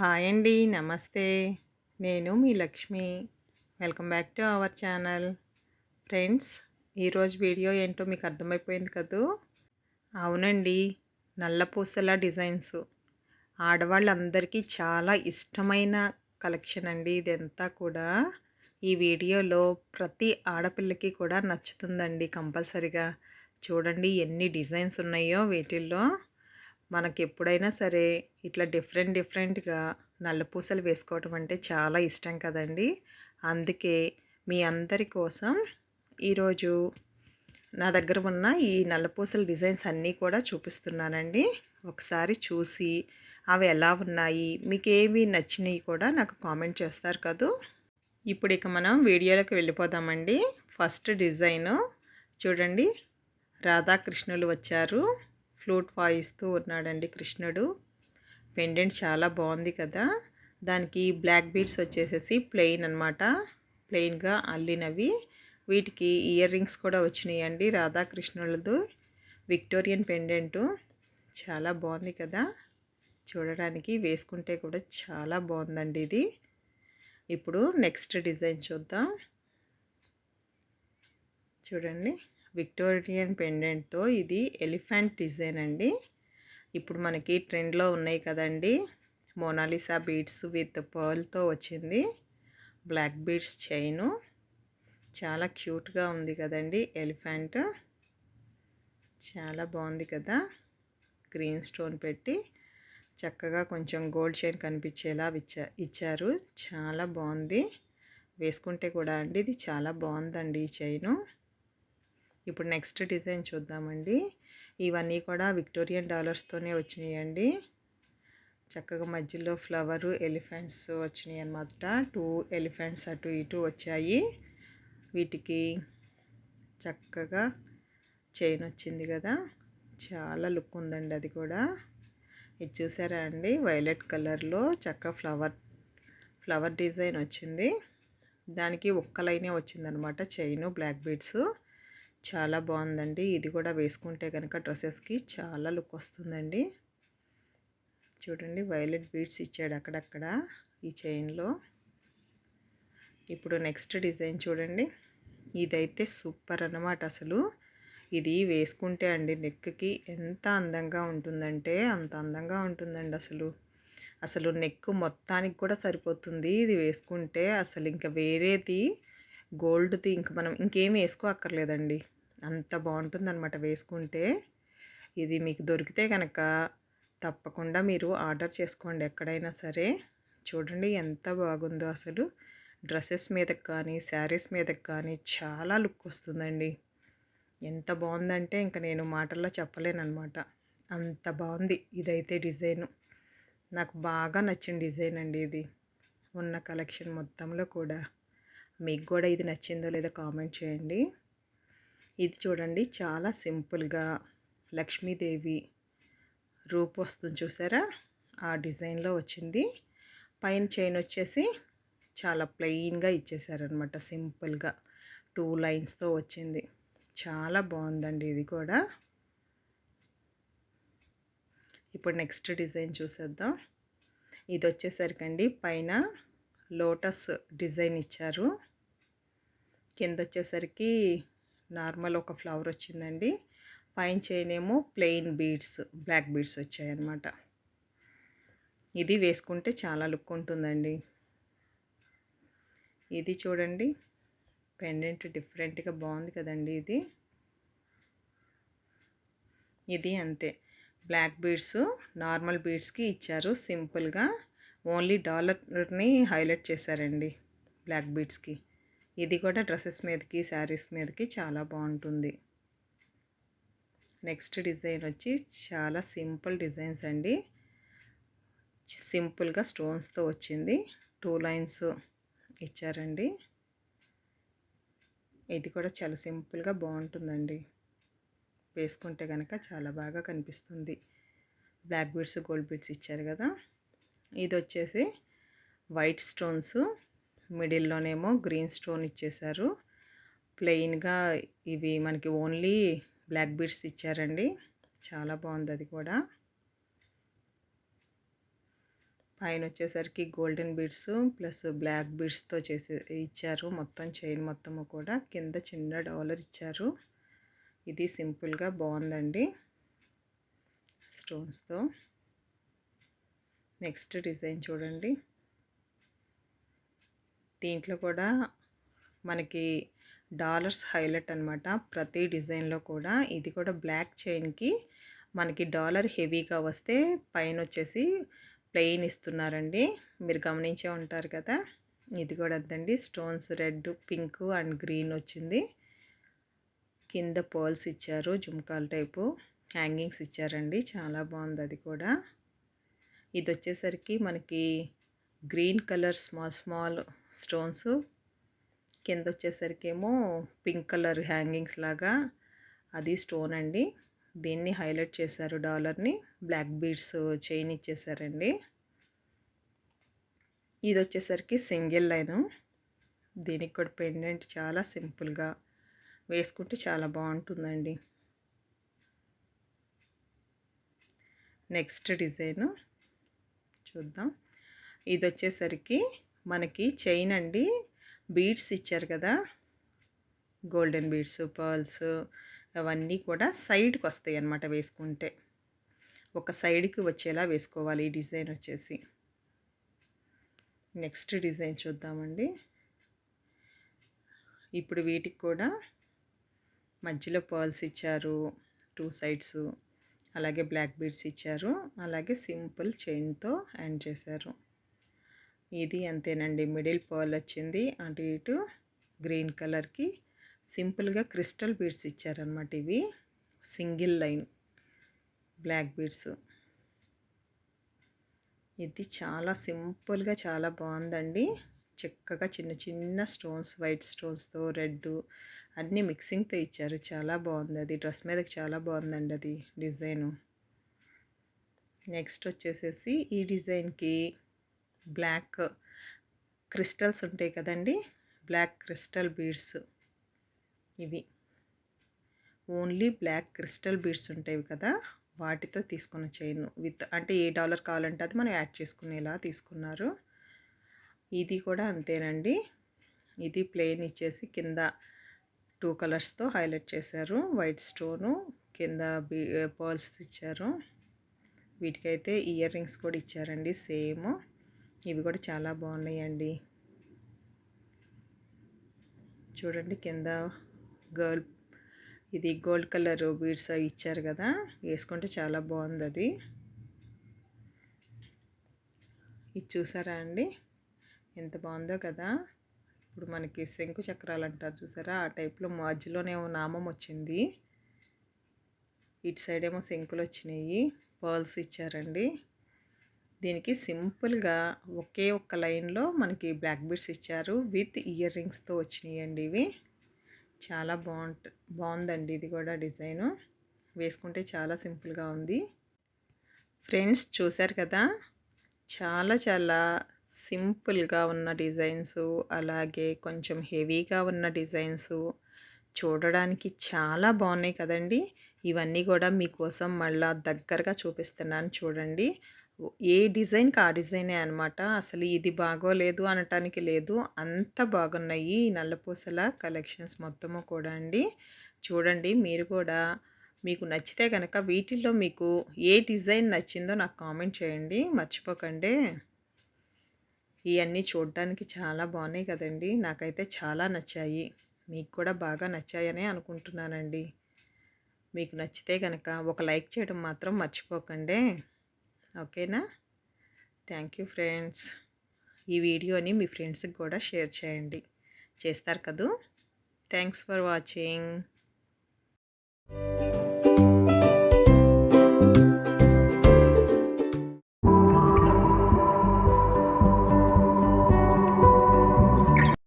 Hi అండి నమస్తే. నేను మీ Lakshmi. Welcome back to our channel. Friends ఈరోజు వీడియో ఏంటో మీకు అర్థమైపోయింది కదూ? అవునండి నల్లపూసల డిజైన్సు డిజైన్స్. ఆడవాళ్ళందరికీ చాలా ఇష్టమైన కలెక్షన్ అండి ఇదంతా కూడా. ఈ వీడియోలో ప్రతి ఆడపిల్లకి కూడా నచ్చుతుందండి కంపల్సరిగా. చూడండి ఎన్ని డిజైన్స్ ఉన్నాయో వీటిల్లో. మనకి ఎప్పుడైనా సరే ఇట్లా డిఫరెంట్ డిఫరెంట్గా నల్లపూసలు వేసుకోవటం అంటే చాలా ఇష్టం కదండి. అందుకే మీ అందరి కోసం ఈరోజు నా దగ్గర ఉన్న ఈ నల్లపూసల డిజైన్స్ అన్నీ కూడా చూపిస్తున్నానండి. ఒకసారి చూసి అవి ఎలా ఉన్నాయి మీకు ఏవి నచ్చినాయి కూడా నాకు కామెంట్ చేస్తారు కదూ. ఇప్పుడు ఇక మనం వీడియోలోకి వెళ్ళిపోదామండి. ఫస్ట్ డిజైను చూడండి. రాధాకృష్ణులు వచ్చారు. ఫ్లూట్ వాయిస్తూ ఉన్నాడండి కృష్ణుడు. పెండెంట్ చాలా బాగుంది కదా. దానికి బ్లాక్ బీడ్స్ వచ్చేసేసి ప్లెయిన్ అనమాట ప్లెయిన్గా అల్లినవి. వీటికి ఇయర్ రింగ్స్ కూడా వచ్చినాయండి రాధాకృష్ణులదు. విక్టోరియన్ పెండెంటు. చాలా బాగుంది కదా. చూడడానికి వేసుకుంటే కూడా చాలా బాగుందండి ఇది. ఇప్పుడు నెక్స్ట్ డిజైన్ చూద్దాం. చూడండి. విక్టోరియన్ పెండెంట్తో ఇది ఎలిఫెంట్ డిజైన్ అండి. ఇప్పుడు మనకి ట్రెండ్లో ఉన్నాయి కదండి. మోనాలిసా బీడ్స్ విత్ పర్ల్తో వచ్చింది. Black beads chain. చాలా క్యూట్గా ఉంది కదండి ఎలిఫెంట్. చాలా బాగుంది కదా. గ్రీన్ స్టోన్ పెట్టి చక్కగా కొంచెం గోల్డ్ చైన్ కనిపించేలా ఇచ్చా ఇచ్చారు. చాలా బాగుంది. వేసుకుంటే కూడా అండి ఇది చాలా బాగుందండి ఈ చైను. ఇప్పుడు నెక్స్ట్ డిజైన్ చూద్దామండి. ఇవన్నీ కూడా విక్టోరియన్ డాలర్స్తోనే వచ్చినాయండి. చక్కగా మధ్యలో ఫ్లవరు ఎలిఫెంట్స్ వచ్చినాయి అనమాట టూ ఎలిఫెంట్స్ అటు ఇటు వచ్చాయి. వీటికి చక్కగా చైన్ వచ్చింది కదా. చాలా లుక్ ఉందండి అది కూడా. ఇది చూసారా అండి? వైలెట్ కలర్లో చక్క ఫ్లవర్ ఫ్లవర్ డిజైన్ వచ్చింది. దానికి ఒక్క లైనే వచ్చిందనమాట చైను బ్లాక్ బీడ్స్. చాలా బాగుందండి. ఇది కూడా వేసుకుంటే కనుక డ్రెస్సెస్కి చాలా లుక్ వస్తుందండి. చూడండి వైలెట్ బీడ్స్ ఇచ్చాడు అక్కడక్కడ ఈ చైన్లో. ఇప్పుడు నెక్స్ట్ డిజైన్ చూడండి. ఇదైతే సూపర్ అన్నమాట అసలు. ఇది వేసుకుంటే అండి నెక్కి ఎంత అందంగా ఉంటుందంటే అంత అందంగా ఉంటుందండి అసలు. అసలు నెక్ మొత్తానికి కూడా సరిపోతుంది. ఇది వేసుకుంటే అసలు ఇంకా వేరేది గోల్డ్ది ఇంక మనం ఇంకేం వేసుకో అక్కర్లేదండి అంత బాగుంటుందన్నమాట వేసుకుంటే. ఇది మీకు దొరికితే కనుక తప్పకుండా మీరు ఆర్డర్ చేసుకోండి ఎక్కడైనా సరే. చూడండి ఎంత బాగుందో అసలు. డ్రెస్సెస్ మీదకి కానీ శారీస్ మీదకి కానీ చాలా లుక్ వస్తుందండి. ఎంత బాగుందంటే ఇంకా నేను మాటల్లో చెప్పలేనమాట అంత బాగుంది ఇదైతే డిజైను. నాకు బాగా నచ్చిన డిజైన్ అండి ఇది. ఉన్న కలెక్షన్ మొత్తంలో కూడా. మీకు కూడా ఇది నచ్చిందో లేదో కామెంట్ చేయండి. ఇది చూడండి చాలా సింపుల్గా లక్ష్మీదేవి రూపు వస్తుంది చూసారా? ఆ డిజైన్లో వచ్చింది. పైన చైన్ వచ్చేసి చాలా ప్లెయిన్గా ఇచ్చేసారనమాట సింపుల్గా. టూ లైన్స్తో వచ్చింది. చాలా బాగుందండి ఇది కూడా. ఇప్పుడు నెక్స్ట్ డిజైన్ చూసేద్దాం. ఇది వచ్చేసరికండి పైన లోటస్ డిజైన్ ఇచ్చారు. కింద వచ్చేసరికి నార్మల్ ఒక ఫ్లవర్ వచ్చిందండి. పైన చేయనేమో ప్లెయిన్ బీడ్స్ బ్లాక్ బీడ్స్ వచ్చాయన్నమాట. ఇది వేసుకుంటే చాలా లుక్ ఉంటుందండి. ఇది చూడండి. పెండెంట్ డిఫరెంట్గా బాగుంది కదండి ఇది. ఇది అంతే. బ్లాక్ బీడ్స్ నార్మల్ బీడ్స్కి ఇచ్చారు సింపుల్గా. ఓన్లీ డాలర్ని హైలైట్ చేశారండి బ్లాక్ బీడ్స్కి. ఇది కూడా డ్రెస్సెస్ మీదకి శారీస్ మీదకి చాలా బాగుంటుంది. నెక్స్ట్ డిజైన్ వచ్చి చాలా సింపుల్ డిజైన్స్ అండి. సింపుల్గా స్టోన్స్తో వచ్చింది. టూ లైన్స్ ఇచ్చారండి. ఇది కూడా చాలా సింపుల్గా బాగుంటుందండి. వేసుకుంటే కనుక చాలా బాగా కనిపిస్తుంది. బ్లాక్ బీడ్స్ గోల్డ్ బీడ్స్ ఇచ్చారు కదా. ఇది వచ్చేసి వైట్ స్టోన్స్. మిడిల్లోనేమో గ్రీన్ స్టోన్ ఇచ్చేసారు ప్లెయిన్గా ఇవి మనకి ఓన్లీ బ్లాక్ బీడ్స్ ఇచ్చారండి. చాలా బాగుంది అది కూడా. పైన వచ్చేసరికి గోల్డెన్ బీడ్స్ ప్లస్ బ్లాక్ బీడ్స్తో చేసే ఇచ్చారు. మొత్తం చైన్ మొత్తము కూడా కింద చిన్న డాలర్ ఇచ్చారు. ఇది సింపుల్గా బాగుందండి స్టోన్స్తో. నెక్స్ట్ డిజైన్ చూడండి. దీంట్లో కూడా మనకి డాలర్స్ హైలైట్ అనమాట ప్రతి డిజైన్లో కూడా ఇది కూడా బ్లాక్ చైన్కి మనకి డాలర్ హెవీగా వస్తే పైన వచ్చేసి ప్లెయిన్ ఇస్తున్నారండి. మీరు గమనించే ఉంటారు కదా ఇది కూడా అంతండి stones red pink and green వచ్చింది. కింద పోల్స్ ఇచ్చారు జుమ్కాల్ టైపు హ్యాంగింగ్స్ ఇచ్చారండి. చాలా బాగుంది అది కూడా. ఇది వచ్చేసరికి మనకి green colour small small stones. కింద వచ్చేసరికి ఏమో పింక్ కలర్ హ్యాంగింగ్స్ లాగా. అది స్టోన్ అండి. దీన్ని హైలైట్ చేశారు డాలర్ని. బ్లాక్ బీడ్స్ చైన్ ఇచ్చేసారండి. ఇది వచ్చేసరికి సింగిల్ లైను. దీనికి కూడా పెండెంట్ చాలా సింపుల్గా వేసుకుంటే చాలా బాగుంటుందండి. Next design. చూద్దాం. ఇది వచ్చేసరికి మనకి చైన్ అండి. బీడ్స్ ఇచ్చారు కదా. గోల్డెన్ బీడ్స్ పర్ల్స్ అవన్నీ కూడా సైడ్కి వస్తాయి అన్నమాట వేసుకుంటే. ఒక సైడ్కి వచ్చేలా వేసుకోవాలి ఈ డిజైన్ వచ్చేసి. నెక్స్ట్ డిజైన్ చూద్దామండి. ఇప్పుడు వీటికి కూడా మధ్యలో పర్ల్స్ ఇచ్చారు టూ సైడ్స్ అలాగే బ్లాక్ బీడ్స్ ఇచ్చారు అలాగే సింపుల్ చైన్తో ఎండ్ చేశారు. ఇది అంతేనండి. మిడిల్ పర్ల్ వచ్చింది. అటు ఇటు గ్రీన్ కలర్కి సింపుల్గా క్రిస్టల్ బీడ్స్ ఇచ్చారనమాట ఇవి. Single line black beads. ఇది చాలా సింపుల్గా చాలా బాగుందండి. చక్కగా చిన్న చిన్న స్టోన్స్ వైట్ స్టోన్స్తో రెడ్ అన్నీ మిక్సింగ్తో ఇచ్చారు. చాలా బాగుంది అది. డ్రెస్ మీదకి చాలా బాగుందండి అది డిజైను. నెక్స్ట్ వచ్చేసేసి ఈ డిజైన్కి బ్లాక్ క్రిస్టల్స్ ఉంటాయి కదండి. బ్లాక్ క్రిస్టల్ బీడ్స్ ఇవి. ఓన్లీ బ్లాక్ క్రిస్టల్ బీడ్స్ ఉంటాయి కదా. వాటితో తీసుకున్న చైన్ విత్ అంటే ఏ డాలర్ కావాలంటే అది మనం యాడ్ చేసుకునేలా తీసుకున్నారు. ఇది కూడా అంతేనండి. ఇది ప్లెయిన్ ఇచ్చేసి కింద టూ కలర్స్తో హైలైట్ చేశారు. వైట్ స్టోను కింద బీ పర్ల్స్ ఇచ్చారు. వీటికైతే ఇయర్ రింగ్స్ కూడా ఇచ్చారండి. సేమ్ ఇవి కూడా చాలా బాగున్నాయండి. చూడండి కింద గర్ల్ ఇది గోల్డ్ కలర్ బీడ్స్ ఇచ్చారు కదా వేసుకుంటే చాలా బాగుంది అది ఇది చూసారా అండి? ఎంత బాగుందో కదా. ఇప్పుడు మనకి శంకు చక్రాలు అంటారు చూసారా ఆ టైప్లో మధ్యలోనే నామం వచ్చింది. ఇటు సైడ్ ఏమో శంకులు వచ్చినాయి పర్ల్స్ ఇచ్చారండి. దీనికి సింపుల్గా ఒకే ఒక్క లైన్లో మనకి బ్లాక్ బీడ్స్ ఇచ్చారు. విత్ ఇయర్ రింగ్స్తో వచ్చినాయండి ఇవి. చాలా బాగుంట బాగుందండి ఇది కూడా డిజైను. వేసుకుంటే చాలా సింపుల్గా ఉంది. ఫ్రెండ్స్ చూశారు కదా? చాలా చాలా సింపుల్గా ఉన్న డిజైన్స్ అలాగే కొంచెం హెవీగా ఉన్న డిజైన్స్ చూడడానికి చాలా బాగున్నాయి కదండి. ఇవన్నీ కూడా మీకోసం మళ్ళా దగ్గరగా చూపిస్తున్నాను చూడండి. ఏ డిజైన్కి ఆ డిజైనే అనమాట. అసలు ఇది బాగోలేదు అనటానికి లేదు. అంత బాగున్నాయి నల్లపూసల కలెక్షన్స్ మొత్తము కూడా అండి. చూడండి మీరు కూడా. మీకు నచ్చితే కనుక వీటిల్లో మీకు ఏ డిజైన్ నచ్చిందో నాకు కామెంట్ చేయండి. మర్చిపోకండి. ఇవన్నీ చూడడానికి చాలా బాగున్నాయి కదండి. నాకైతే చాలా నచ్చాయి. మీకు కూడా బాగా నచ్చాయనే అనుకుంటున్నానండి. మీకు నచ్చితే కనుక ఒక లైక్ చేయడం మాత్రం మర్చిపోకండి. ఓకేనా? Thank you friends. ఈ వీడియోని మీ ఫ్రెండ్స్కి కూడా షేర్ చేయండి. చేస్తారు కదూ? Thanks for watching.